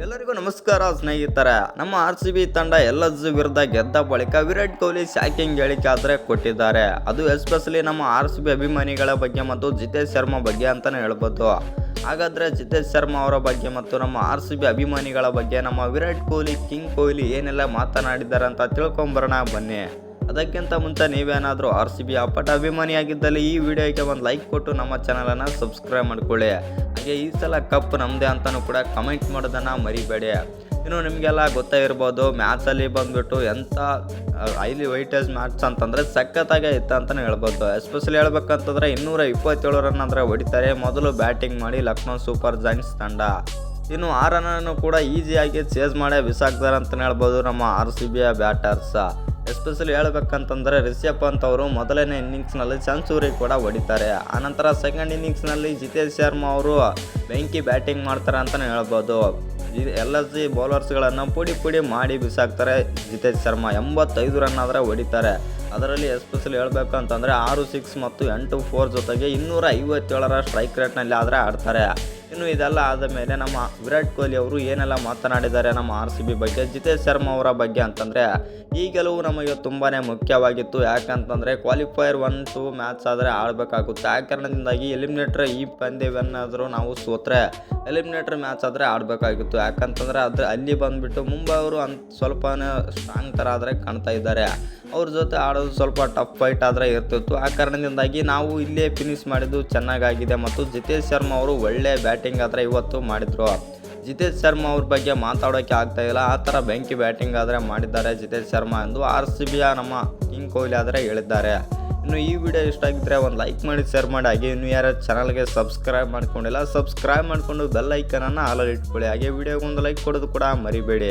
ಎಲ್ಲರಿಗೂ ನಮಸ್ಕಾರ ಸ್ನೇಹಿತರೆ. ನಮ್ಮ ಆರ್ ಸಿ ಬಿ ತಂಡ ಎಲ್ಲ ವಿರುದ್ಧ ಗೆದ್ದ ಬಳಿಕ ವಿರಾಟ್ ಕೊಹ್ಲಿ ಶಾಕಿಂಗ್ ಹೇಳಿಕೆ ಆದರೆ ಕೊಟ್ಟಿದ್ದಾರೆ. ಅದು ಎಸ್ಪೆಷಲಿ ನಮ್ಮ ಆರ್ ಸಿ ಬಿ ಅಭಿಮಾನಿಗಳ ಬಗ್ಗೆ ಮತ್ತು ಜಿತೇಶ್ ಶರ್ಮಾ ಬಗ್ಗೆ ಅಂತಲೇ ಹೇಳ್ಬೋದು. ಹಾಗಾದರೆ ಜಿತೇಶ್ ಶರ್ಮಾ ಅವರ ಬಗ್ಗೆ ಮತ್ತು ನಮ್ಮ ಆರ್ ಸಿ ಬಿ ಅಭಿಮಾನಿಗಳ ಬಗ್ಗೆ ನಮ್ಮ ವಿರಾಟ್ ಕೊಹ್ಲಿ, ಕಿಂಗ್ ಕೊಹ್ಲಿ ಏನೆಲ್ಲ ಮಾತನಾಡಿದ್ದಾರೆ ಅಂತ ತಿಳ್ಕೊಂಬರೋಣ ಬನ್ನಿ. ಅದಕ್ಕಿಂತ ಮುಂಚೆ ನೀವೇನಾದರೂ ಆರ್ ಸಿ ಬಿ ಅಪ್ಪಟ ಅಭಿಮಾನಿಯಾಗಿದ್ದಲ್ಲಿ ಈ ವಿಡಿಯೋಗೆ ಒಂದು ಲೈಕ್ ಕೊಟ್ಟು ನಮ್ಮ ಚಾನಲನ್ನು ಸಬ್ಸ್ಕ್ರೈಬ್ ಮಾಡ್ಕೊಳ್ಳಿ. ಹಾಗೆ ಈ ಸಲ ಕಪ್ ನಮ್ಮದೇ ಅಂತಲೂ ಕೂಡ ಕಮೆಂಟ್ ಮಾಡೋದನ್ನು ಮರಿಬೇಡಿ. ಇನ್ನು ನಿಮಗೆಲ್ಲ ಗೊತ್ತೇ ಇರ್ಬೋದು ಮ್ಯಾಚಲ್ಲಿ ಬಂದುಬಿಟ್ಟು ಎಂಥ ಹೈಲಿ ವೈಟೇಜ್ ಮ್ಯಾಚ್ ಅಂತಂದರೆ ಸಖತ್ತಾಗೆ ಇತ್ತು ಅಂತಲೇ ಹೇಳ್ಬೋದು. ಎಸ್ಪೆಷಲಿ ಹೇಳ್ಬೇಕಂತಂದ್ರೆ ಇನ್ನೂರ ಇಪ್ಪತ್ತೇಳು ರನ್ ಅಂದರೆ ಹೊಡಿತಾರೆ. ಮೊದಲು ಬ್ಯಾಟಿಂಗ್ ಮಾಡಿ ಲಕ್ನೋ ಸೂಪರ್ ಜೈನ್ಸ್ ತಂಡ. ಇನ್ನು ಆ ರನ್ನನ್ನು ಕೂಡ ಈಸಿಯಾಗಿ ಚೇಸ್ ಮಾಡೇ ಬಿಸಾಕ್ತಾರೆ ಅಂತಲೇ ಹೇಳ್ಬೋದು ನಮ್ಮ ಆರ್ ಸಿ ಬಿಯ ಬ್ಯಾಟರ್ಸ್ ಎಸ್ಪೆಷಲಿ ಹೇಳಬೇಕಂತಂದರೆ ರಿಷಬ್ ಪಂತ್ ಅವರು ಮೊದಲನೇ ಇನ್ನಿಂಗ್ಸ್ನಲ್ಲಿ ಸೆಂಚುರಿ ಕೂಡ ಹೊಡಿತಾರೆ. ಆನಂತರ ಸೆಕೆಂಡ್ ಇನ್ನಿಂಗ್ಸ್ನಲ್ಲಿ ಜಿತೇಶ್ ಶರ್ಮಾ ಅವರು ಬೆಂಕಿ ಬ್ಯಾಟಿಂಗ್ ಮಾಡ್ತಾರೆ ಅಂತಲೇ ಹೇಳ್ಬೋದು. ಎಲ್ ಎಸ್ ಜಿ ಬೌಲರ್ಸ್ಗಳನ್ನು ಪುಡಿ ಪುಡಿ ಮಾಡಿ ಬಿಸಾಕ್ತಾರೆ ಜಿತೇಶ್ ಶರ್ಮಾ. ಎಂಬತ್ತೈದು ರನ್ ಆದರೆ ಹೊಡಿತಾರೆ. ಅದರಲ್ಲಿ ಎಸ್ಪೆಷಲಿ ಹೇಳಬೇಕು ಅಂತಂದರೆ ಆರು ಸಿಕ್ಸ್ ಮತ್ತು ಎಂಟು ಫೋರ್ ಜೊತೆಗೆ ಇನ್ನೂರ ಐವತ್ತೇಳರ ಸ್ಟ್ರೈಕ್ ರೇಟ್ನಲ್ಲಿ ಆದರೆ ಆಡ್ತಾರೆ. ಇನ್ನು ಇದೆಲ್ಲ ಆದ ಮೇಲೆ ನಮ್ಮ ವಿರಾಟ್ ಕೊಹ್ಲಿ ಅವರು ಏನೆಲ್ಲ ಮಾತನಾಡಿದ್ದಾರೆ ನಮ್ಮ ಆರ್ ಸಿ ಬಿ ಬಗ್ಗೆ, ಜಿತೇಶ್ ಶರ್ಮಾ ಅವರ ಬಗ್ಗೆ ಅಂತಂದರೆ, ಈ ಗೆಲುವು ನಮಗೆ ತುಂಬಾ ಮುಖ್ಯವಾಗಿತ್ತು. ಯಾಕಂತಂದರೆ ಕ್ವಾಲಿಫೈಯರ್ ಒನ್ ಟು ಮ್ಯಾಚ್ ಆದರೆ ಆಡಬೇಕಾಗುತ್ತೆ. ಆ ಕಾರಣದಿಂದಾಗಿ ಎಲಿಮಿನೇಟರ್ ಈ ಪಂದ್ಯವನ್ನಾದರೂ ನಾವು ಸೋತ್ರೆ ಎಲಿಮಿನೇಟರ್ ಮ್ಯಾಚ್ ಆದರೆ ಆಡಬೇಕಾಗಿತ್ತು. ಯಾಕಂತಂದರೆ ಅದು ಅಲ್ಲಿ ಬಂದುಬಿಟ್ಟು ಮುಂಬೈ ಅವರು ಅಂತ ಸ್ವಲ್ಪನೇ ಸ್ಟ್ರಾಂಗ್ ಥರ ಆದರೆ ಕಾಣ್ತಾ ಇದ್ದಾರೆ. ಅವ್ರ ಜೊತೆ ಆಡೋದು ಸ್ವಲ್ಪ ಟಫ್ ಫೈಟ್ ಆದರೆ ಇರ್ತಿತ್ತು. ಆ ಕಾರಣದಿಂದಾಗಿ ನಾವು ಇಲ್ಲೇ ಫಿನಿಶ್ ಮಾಡಿದ್ದು ಚೆನ್ನಾಗಾಗಿದೆ ಮತ್ತು ಜಿತೇಶ್ ಶರ್ಮಾ ಅವರು ಒಳ್ಳೆ ಬ್ಯಾಟಿಂಗ್ ಆದರೆ ಇವತ್ತು ಮಾಡಿದರು. ಜಿತೇಶ್ ಶರ್ಮಾ ಅವ್ರ ಬಗ್ಗೆ ಮಾತಾಡೋಕ್ಕೆ ಆಗ್ತಾ ಇಲ್ಲ. ಆ ಥರ ಬೆಂಕಿ ಬ್ಯಾಟಿಂಗ್ ಆದರೆ ಮಾಡಿದ್ದಾರೆ ಜಿತೇಶ್ ಶರ್ಮಾ ಎಂದು ಆರ್ ಸಿ ಬಿಯ ನಮ್ಮ ಕಿಂಗ್ ಕೊಹ್ಲಿ ಆದರೆ ಹೇಳಿದ್ದಾರೆ. ಇನ್ನು ಈ ವಿಡಿಯೋ ಇಷ್ಟ ಆಗಿದ್ರೆ ಒಂದು ಲೈಕ್ ಮಾಡಿ, ಶೇರ್ ಮಾಡಿ. ಹಾಗೆ ಇನ್ನು ಯಾರು ಚಾನಲ್ಗೆ ಸಬ್ಸ್ಕ್ರೈಬ್ ಮಾಡ್ಕೊಂಡಿಲ್ಲ, ಸಬ್ಸ್ಕ್ರೈಬ್ ಮಾಡಿಕೊಂಡು ಬೆಲ್ ಐಕನನ್ನು ಆಲಲ್ಲಿ ಇಟ್ಕೊಳ್ಳಿ. ಹಾಗೆ ವಿಡಿಯೋಗೆ ಒಂದು ಲೈಕ್ ಕೊಡೋದು ಕೂಡ ಮರಿಬೇಡಿ.